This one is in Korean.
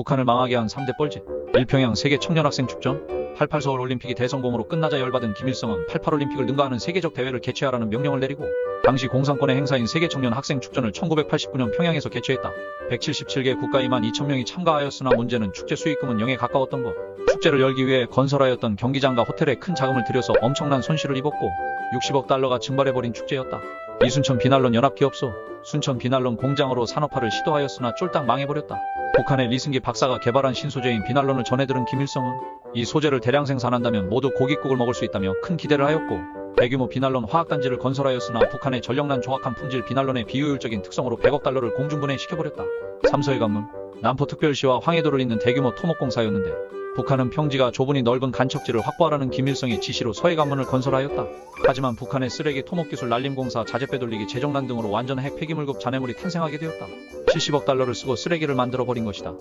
북한을 망하게 한 3대 뻘짓. 일평양 세계 청년학생 축전. 88 서울 올림픽이 대성공으로 끝나자 열받은 김일성은 88 올림픽을 능가하는 세계적 대회를 개최하라는 명령을 내리고 당시 공산권의 행사인 세계 청년 학생 축전을 1989년 평양에서 개최했다. 177개 국가 2만 2천 명이 참가하였으나 문제는 축제 수익금은 0에 가까웠던 것. 축제를 열기 위해 건설하였던 경기장과 호텔에 큰 자금을 들여서 엄청난 손실을 입었고 60억 달러가 증발해버린 축제였다. 이순천 비날론 연합기업소, 순천 비날론 공장으로 산업화를 시도하였으나 쫄딱 망해버렸다. 북한의 리승기 박사가 개발한 신소재인 비날론을 전해들은 김일성은 이 소재를 대량 생산한다면 모두 고깃국을 먹을 수 있다며 큰 기대를 하였고 대규모 비날론 화학단지를 건설하였으나 북한의 전력난 조악한 품질 비날론의 비효율적인 특성으로 100억 달러를 공중분해 시켜버렸다. 삼서해 관문, 남포특별시와 황해도를 잇는 대규모 토목공사였는데 북한은 평지가 좁으니 넓은 간척지를 확보하라는 김일성의 지시로 서해 관문을 건설하였다. 하지만 북한의 쓰레기 토목 기술 난림공사 자재 빼돌리기 재정난 등으로 완전 핵 폐기물급 잔해물이 탄생하게 되었다. 70억 달러를 쓰고 쓰레기를 만들어 버린 것이다.